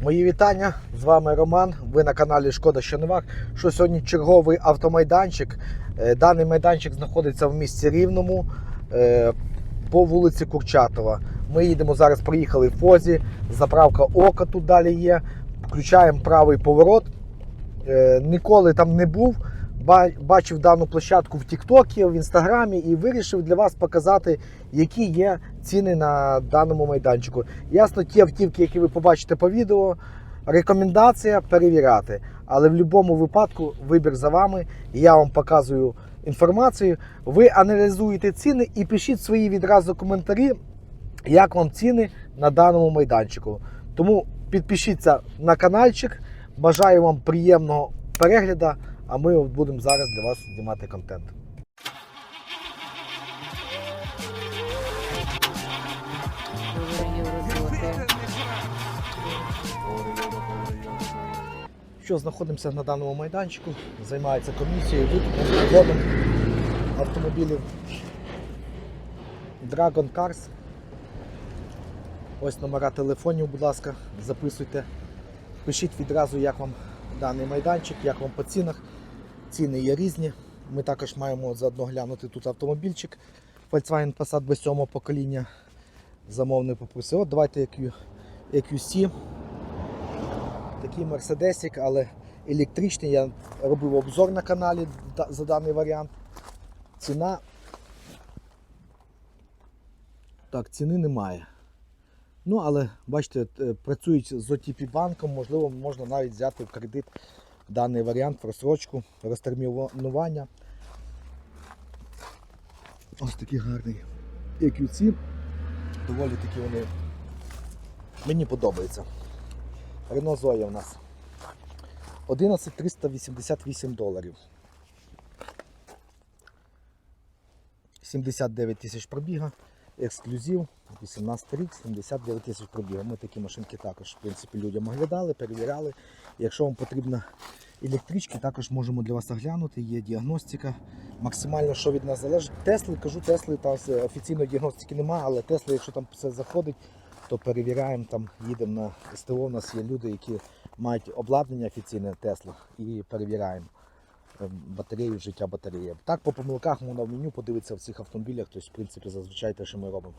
Мої вітання, з вами Роман. Ви на каналі Шкода Щоневак. Що сьогодні черговий автомайданчик. Е, Даний майданчик знаходиться в місті Рівному е, по вулиці Курчатова. Ми їдемо зараз, приїхали в Фозі, заправка Ока тут далі є. Включаємо правий поворот. Е, Ніколи там не був. Ба- Бачив дану площадку в Тіктокі, в Інстаграмі і вирішив для вас показати, які є ціни на даному майданчику. Ясно, ті автівки, які ви побачите по відео, рекомендація перевіряти. Але в будь-якому випадку вибір за вами. Я вам показую інформацію. Ви аналізуєте ціни і пишіть свої відразу коментарі, як вам ціни на даному майданчику. Тому підпишіться на каналчик. Бажаю вам приємного перегляду, а ми будемо зараз для вас знімати контент. Що знаходимося на даному майданчику, займається комісією викупом продажем автомобілів Dragon Cars. Ось номера телефонів, будь ласка, записуйте. Пишіть відразу, як вам даний майданчик, як вам по цінах. Ціни є різні. Ми також маємо заодно глянути тут автомобільчик Volkswagen Passat без 7 покоління. Замовник попросив. От давайте EQ, EQC. Такий мерседесик, але електричний. Я робив обзор на каналі за даний варіант. Ціна. Так, ціни немає. Ну, але бачите, е, працюють з OTP банком, можливо, можна навіть взяти в кредит даний варіант, в розсрочку, розтермінування. Ось такий гарний EQC. Доволі такі вони. Мені подобаються. Renault Zoe у нас 11 388 доларів. 79 тисяч пробіга, ексклюзив, 18 рік, 79 тисяч пробіга. Ми такі машинки також в принципі, людям оглядали, перевіряли. Якщо вам потрібна електрички, також можемо для вас оглянути, є діагностика. Максимально, що від нас залежить. Тесли, кажу, Тесли, там офіційної діагностики немає, але Тесли, якщо там все заходить, то перевіряємо, там їдемо на СТО. У нас є люди, які мають обладнання офіційне Тесла і перевіряємо е, батарею, життя батареї. Так, по помилках можна в меню подивитися в цих автомобілях, тобто, в принципі, зазвичай те, що ми робимо.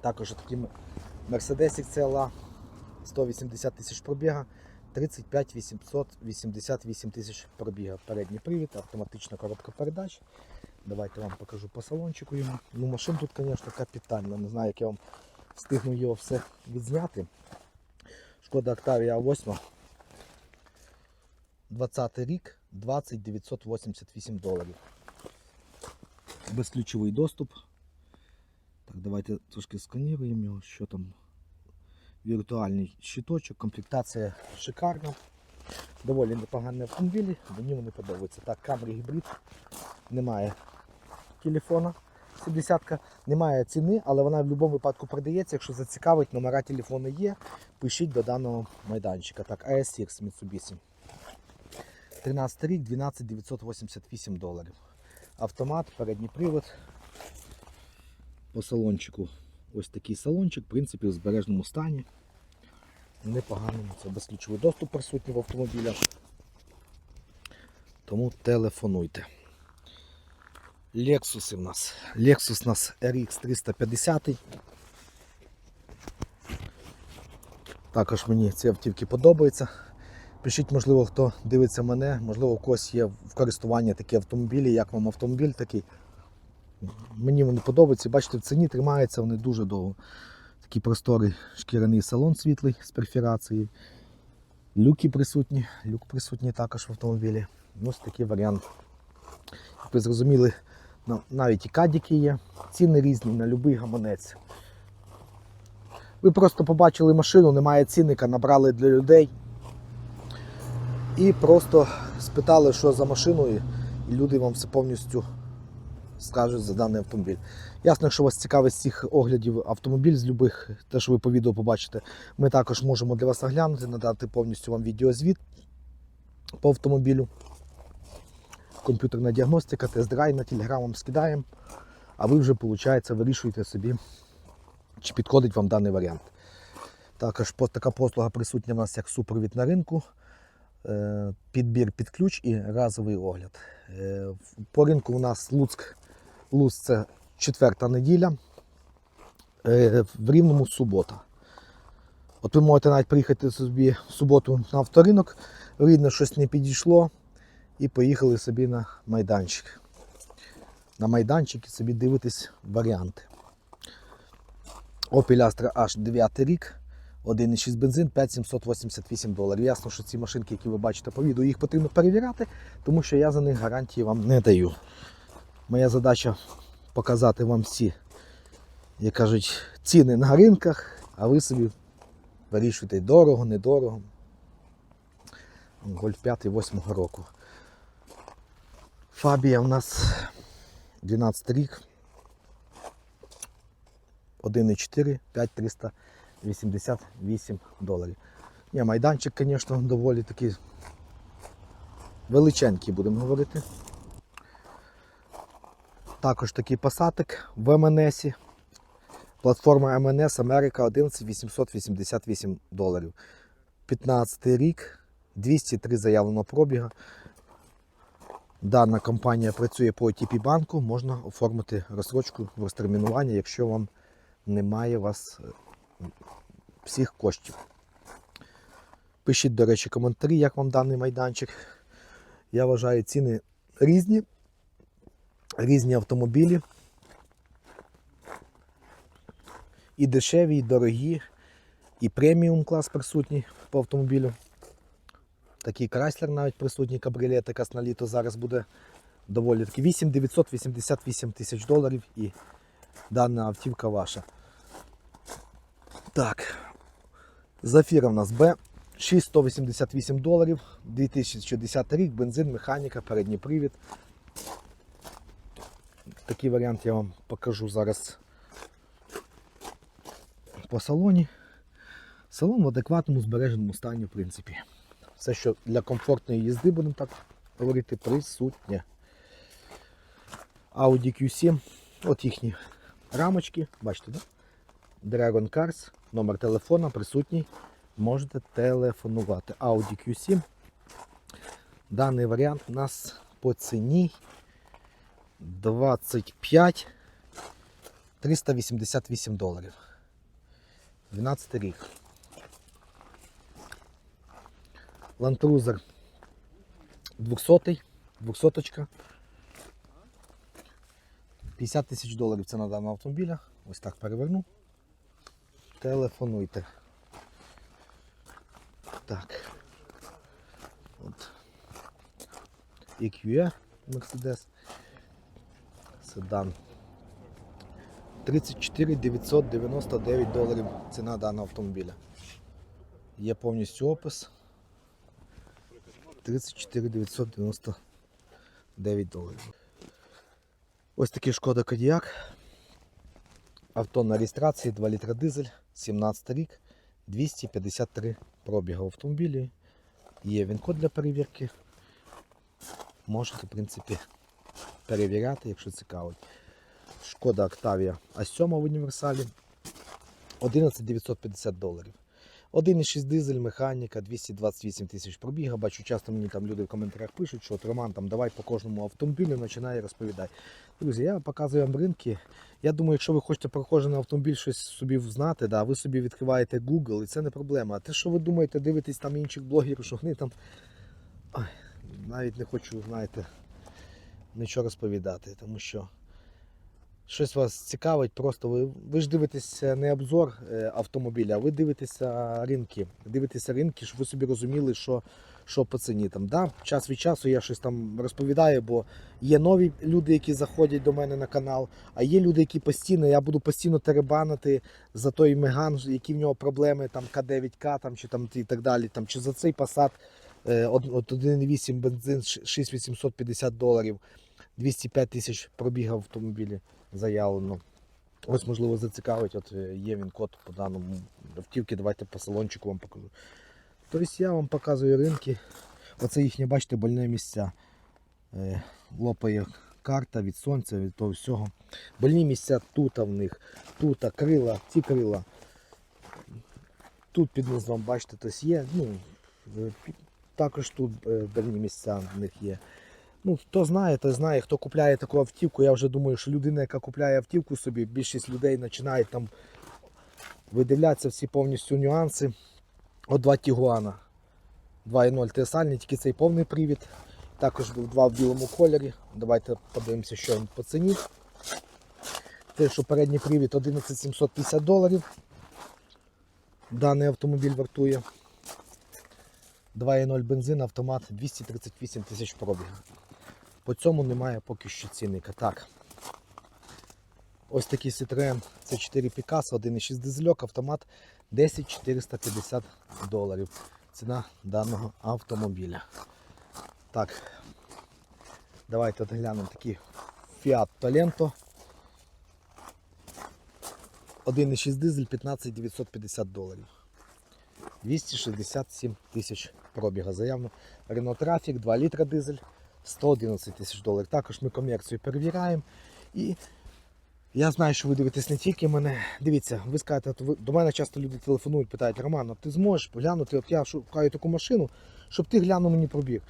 Також такий Mercedes CLA 180 тисяч пробіга, 35 888 тисяч пробіга. Передній привід, автоматична коробка передач. Давайте вам покажу по салончику йому. Ну, машин тут, звісно, капітально. Не знаю, як я вам встигну його все відзняти. Шкода Octavia 8. 20 рік, 20 988 доларів. Безключовий доступ. Так, давайте трошки сканіруємо його, що там. Віртуальний щиточок, комплектація шикарна. Доволі непогані автомобілі, мені вони подобаються. Так, Camry гібрид. Немає телефона. 70-ка немає ціни, але вона в будь-якому випадку продається. Якщо зацікавить, номера телефону є. Пишіть до даного майданчика. Так, ASX Mitsubishi. 13 рік, 12 988 доларів. Автомат, передній привод. По салончику. Ось такий салончик, в принципі, в збережному стані. Непоганому. Це безключовий доступ присутній в автомобілях. Тому телефонуйте. Lexus у нас. Lexus у нас RX 350. Також мені ці автівки подобаються. Пишіть, можливо, хто дивиться мене, можливо, у когось є в користуванні такі автомобілі, як вам автомобіль такий. Мені вони подобаються. Бачите, в ціні тримаються вони дуже довго. Такий просторий шкіряний салон світлий з перфорацією. Люки присутні, люк присутній також в автомобілі. Ось такий варіант. Як ви зрозуміли, ну, навіть і кадіки є. Ціни різні на будь-який гаманець. Ви просто побачили машину, немає цінника, набрали для людей. І просто спитали, що за машиною, і люди вам все повністю скажуть за даний автомобіль. Ясно, якщо вас цікавить з цих оглядів автомобіль з любих, те, що ви по відео побачите, ми також можемо для вас оглянути, надати повністю вам відеозвіт по автомобілю. Комп'ютерна діагностика, тест-драйв на телеграм вам скидаємо, а ви вже, виходить, вирішуєте собі, чи підходить вам даний варіант. Також така послуга присутня в нас як супровід на ринку, е, підбір під ключ і разовий огляд. Е, По ринку у нас Луцьк, Луцьк це четверта неділя, е, в Рівному субота. От ви можете навіть приїхати собі в суботу на авторинок, видно, щось не підійшло, і поїхали собі на майданчик. На майданчик і собі дивитесь варіанти. Opel Astra H 9 рік, 1,6 бензин, 5788 доларів. Ясно, що ці машинки, які ви бачите по відео, їх потрібно перевіряти, тому що я за них гарантії вам не даю. Моя задача показати вам всі, як кажуть, ціни на ринках, а ви собі вирішуєте дорого, недорого. Гольф 5 8 року. Фабія у нас 12 рік. 1,4, 5388 доларів. Ні, майданчик, звісно, доволі такий величенький, будемо говорити. Також такий пасатик в МНС. Платформа МНС Америка 11888 доларів. 15 рік, 203 заявленого пробіга. Дана компанія працює по OTP банку, можна оформити розсрочку в розтермінування, якщо вам немає вас е, всіх коштів. Пишіть, до речі, коментарі, як вам даний майданчик. Я вважаю, ціни різні, різні автомобілі. І дешеві, і дорогі, і преміум клас присутній по автомобілю. Такий Крайслер навіть присутній кабріолет, якраз на літо зараз буде доволі таки 8 988 тисяч доларів і дана автівка ваша. Так. Зафіра в нас Б. 6188 доларів, 2010 рік, бензин, механіка, передній привід. Такий варіант я вам покажу зараз по салоні. Салон в адекватному збереженому стані, в принципі. Все, що для комфортної їзди, будемо так говорити, присутнє. Audi Q7, от їхні рамочки, бачите, да? Dragon Cars, номер телефона присутній. Можете телефонувати. Audi Q7. Даний варіант у нас по ціні 25 388 доларів. 12 рік. Land Cruiser 200, 200 50 тисяч доларів ціна даного автомобіля. Ось так переверну. Телефонуйте. Так. От. EQE Mercedes. Седан. 34 999 доларів ціна даного автомобіля. Є повністю опис. 34 999 доларів. Ось такий шкода Кодіак. Авто на реєстрації 2 літра дизель, 17 рік, 253 пробіга в автомобілі. Є він-код для перевірки. Можете, в принципі, перевіряти, якщо цікавить. Шкода Octavia А7 в універсалі 11 950 доларів. 1,6 дизель, механіка, 228 тисяч пробіга. Бачу, часто мені там люди в коментарях пишуть, що от Роман, там давай по кожному автомобілю починає розповідати. Друзі, я показую вам ринки. Я думаю, якщо ви хочете про кожен автомобіль щось собі знати, да, ви собі відкриваєте Google і це не проблема. А те, що ви думаєте, дивитесь там інших блогерів, що вони там. Ой, навіть не хочу, знаєте, нічого розповідати, тому що щось вас цікавить, просто ви, ви ж дивитеся не обзор е, автомобіля, а ви дивитеся ринки. Дивитеся ринки, щоб ви собі розуміли, що, що по ціні. Там, да? Час від часу я щось там розповідаю, бо є нові люди, які заходять до мене на канал, а є люди, які постійно, я буду постійно теребанити за той Меган, які в нього проблеми, там К9К там, чи, там, і так далі, там, чи за цей Passat 1,8 бензин 6850 доларів, 205 тисяч пробіг в автомобілі заявлено. Ось, можливо, зацікавить, от е, є він код по даному автівки, давайте по салончику вам покажу. Тобто я вам показую ринки. Оце їхнє, бачите, больне місця. Е, Лопає карта від сонця, від того всього. Больні місця тут в них, тут крила, ці крила. Тут під низом, бачите, тобто є. Ну, е, також тут е, дальні місця в них є. Ну, хто знає, той знає, хто купляє таку автівку. Я вже думаю, що людина, яка купляє автівку собі, більшість людей починає там видивлятися всі повністю нюанси. От два Тігуана. 2.0 тесальний, тільки цей повний привід. Також був два в білому кольорі. Давайте подивимося, що він по ціні. Те, що передній привід 11 750 доларів. Даний автомобіль вартує. 2.0 бензин, автомат 238 тисяч пробігу. По цьому немає поки що цінника. Так. Ось такий Citroen c 4 Picasso, 1.6 дизельок, автомат 10 450 доларів. Ціна даного автомобіля. Так. Давайте от глянемо такий Fiat Talento. 1.6 дизель 15 950 доларів. 267 тисяч пробіга заявно. Renault Trafic 2 літра дизель 111 тисяч доларів. Також ми комерцію перевіряємо. І я знаю, що ви дивитесь не тільки мене. Дивіться, ви скажете, до мене часто люди телефонують, питають, Роман, а ти зможеш глянути, от я шукаю таку машину, щоб ти глянув мені пробіг.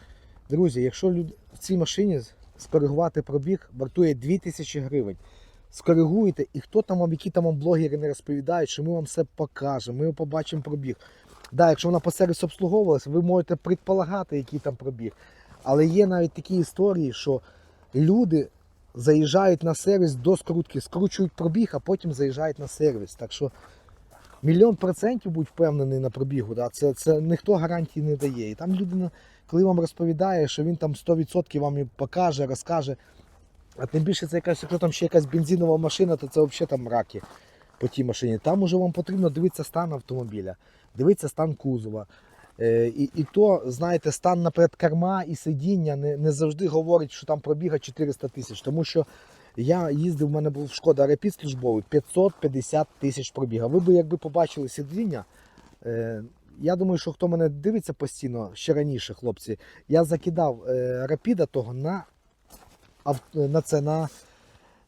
Друзі, якщо в цій машині скоригувати пробіг вартує 2000 гривень. Скоригуєте, і хто там вам, які там вам блогери не розповідають, що ми вам все покажемо, ми побачимо пробіг. Да, якщо вона по сервісу обслуговувалася, ви можете предполагати, який там пробіг. Але є навіть такі історії, що люди заїжджають на сервіс до скрутки, скручують пробіг, а потім заїжджають на сервіс. Так що мільйон процентів будь впевнений на пробігу. Да? Це, це ніхто гарантії не дає. І там людина, коли вам розповідає, що він там 100% вам і покаже, розкаже. А тим більше це якась, якщо там ще якась бензинова машина, то це взагалі там раки по тій машині. Там уже вам потрібно дивитися стан автомобіля, дивитися стан кузова. Е, і, і то, знаєте, стан наперед керма і сидіння не, не завжди говорить, що там пробіга 400 тисяч. Тому що я їздив, в мене був шкода Рапід службовий 550 тисяч пробіга. Ви б якби побачили сидіння. Е, я думаю, що хто мене дивиться постійно, ще раніше, хлопці, я закидав е, рапіда того на, на це на,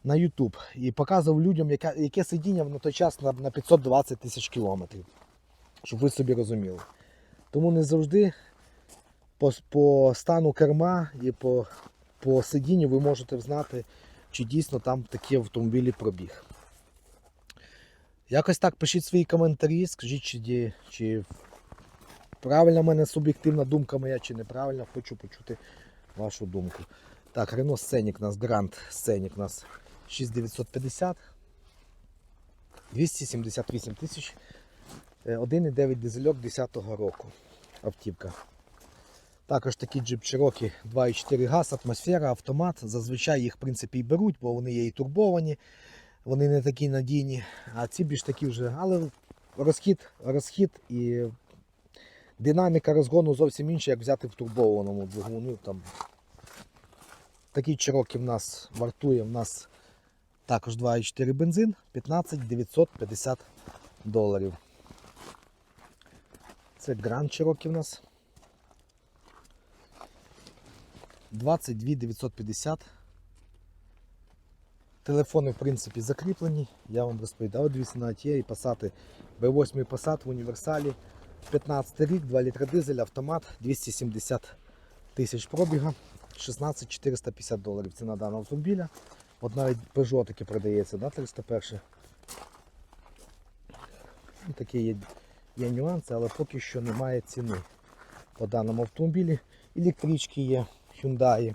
на YouTube і показував людям, яке, яке сидіння на той час на, на 520 тисяч кілометрів. Щоб ви собі розуміли. Тому не завжди по, по стану керма і по, по сидінню ви можете знати, чи дійсно там такі автомобілі пробіг. Якось так пишіть свої коментарі, скажіть, чи, чи правильна в мене суб'єктивна думка моя, чи неправильна, хочу почути вашу думку. Так, Renault Scenic у нас, Grand Scenic у нас 6950, 278 тисяч, 1,9 дизельок 10-го року автівка. Також такий джип Cherokee 2,4 газ, атмосфера, автомат. Зазвичай їх в принципі і беруть, бо вони є і турбовані, вони не такі надійні, а ці більш такі вже. Але розхід, розхід і динаміка розгону зовсім інша, як взяти в турбованому двигуну. Ну, Там. Такий Cherokee в нас вартує в нас також 2,4 бензин, 15 950 доларів. Це Grand Cherokee в нас. 22 950. Телефони, в принципі, закріплені. Я вам розповідав, дивіться навіть є і Passat. B8 Passat в універсалі. 15 рік, 2 літра дизель, автомат, 270 тисяч пробіга, 16 450 доларів ціна даного автомобіля. От навіть Peugeot таки продається, да, 301. Ну, Такі є, є нюанси, але поки що немає ціни по даному автомобілі. Електрички є, Hyundai.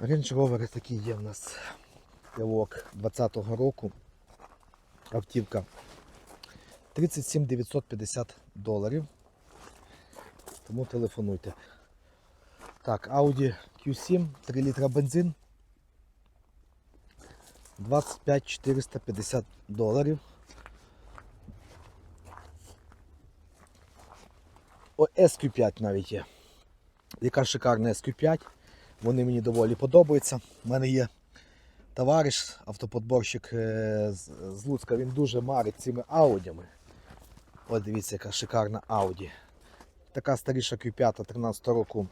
Range Rover такі є в нас. Пілок 20-го року. Автівка 37 950 доларів. Тому телефонуйте. Так, Audi Q7, 3 літра бензин. 25 450 доларів. SQ5 навіть є. Яка шикарна SQ5. Вони мені доволі подобаються. У мене є товариш, автоподборщик е, з Луцька, він дуже марить цими аудіями. От дивіться, яка шикарна Audi. Така старіша Q5 13 року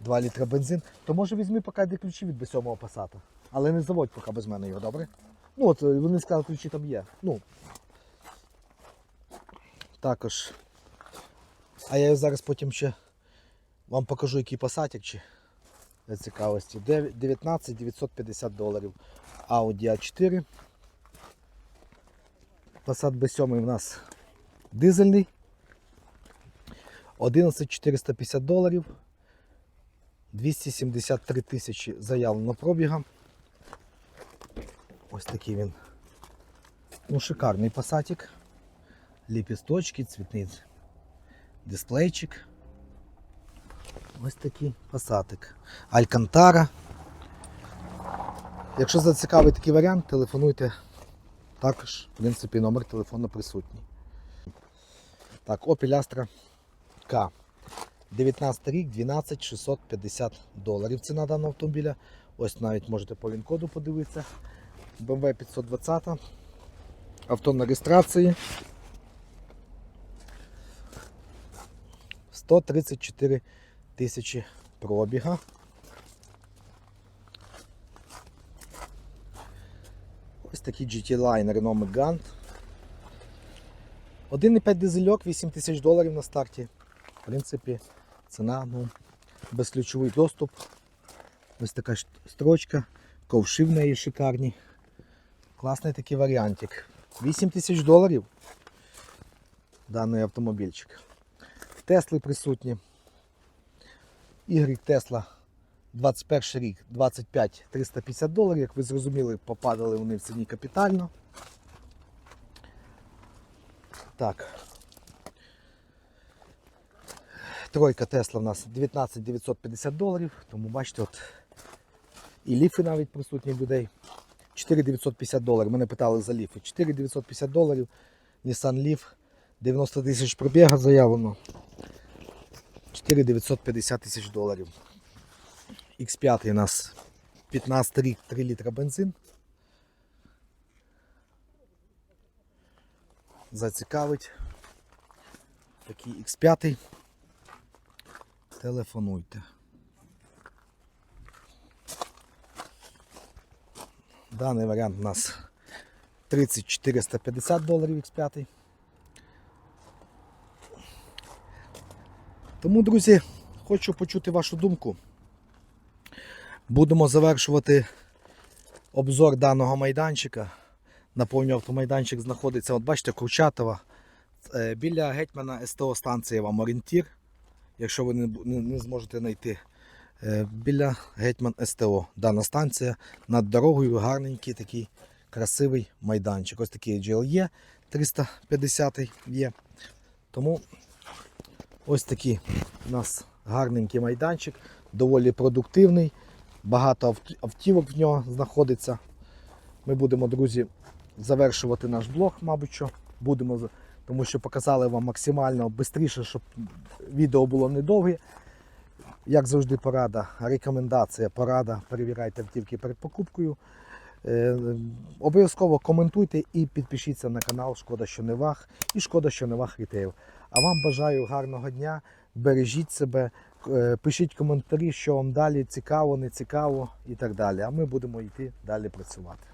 2 літра бензин. То може візьми поки де ключі від B7 Passat. Але не заводь поки без мене його, добре? Ну от е, вони сказали, ключі там є. Ну, також. А я зараз потім ще вам покажу, який пасатик чи для цікавості. 19 950 доларів. Audi A4. Passat B7 у нас дизельний. 11 450 доларів. 273 тисячі заявлено пробіга. Ось такий він. Ну, шикарний пасатик. Ліпісточки, цвітний дисплейчик. Ось такий пасатик. Алькантара. Якщо зацікавить такий варіант, телефонуйте. Також, в принципі, номер телефону присутній. Так, Opel Astra К. 19 рік, 12 650 доларів ціна даного автомобіля. Ось навіть можете по він-коду подивитися. BMW 520. Авто на реєстрації. 134 тисячі пробіга. Ось такий GT-Line Renault Megane. 1,5 дизельок, 8 тисяч доларів на старті. В принципі, ціна, ну, безключовий доступ. Ось така строчка, ковши в неї шикарні. Класний такий варіантик. 8 тисяч доларів даний автомобільчик. Тесли присутні. Ігрік Тесла 21 рік, 25 350 доларів. Як ви зрозуміли, попадали вони в ціні капітально. Так. Тройка Тесла у нас 19 950 доларів. Тому бачите, от і ліфи навіть присутні людей. 4950 доларів. Мене питали за ліфи. 4950 доларів. Nissan Leaf. 90 тисяч пробіга заявлено. 4950 тисяч доларів. X5 у нас 15 рік, 3 літра бензин. Зацікавить. Такий X5. Телефонуйте. Даний варіант у нас 30 450 доларів X5. Тому, друзі, хочу почути вашу думку. Будемо завершувати обзор даного майданчика. Напомню, автомайданчик знаходиться, от бачите, Курчатова. Е, Біля гетьмана СТО станція вам орієнтір. Якщо ви не, не, не зможете знайти. Е, Біля гетьман СТО. Дана станція над дорогою гарненький такий красивий майданчик. Ось такий GLE 350 є. Тому ось такий у нас гарненький майданчик, доволі продуктивний. Багато авт- автівок в нього знаходиться. Ми будемо, друзі, завершувати наш блог, мабуть, що будемо, тому що показали вам максимально швидше, щоб відео було недовге. Як завжди, порада, рекомендація, порада. Перевіряйте автівки перед покупкою. Е, Обов'язково коментуйте і підпишіться на канал Шкода, що не ваг і шкода, що не ваг рітейл. А вам бажаю гарного дня. Бережіть себе, е, пишіть коментарі, що вам далі цікаво, не цікаво і так далі. А ми будемо йти далі працювати.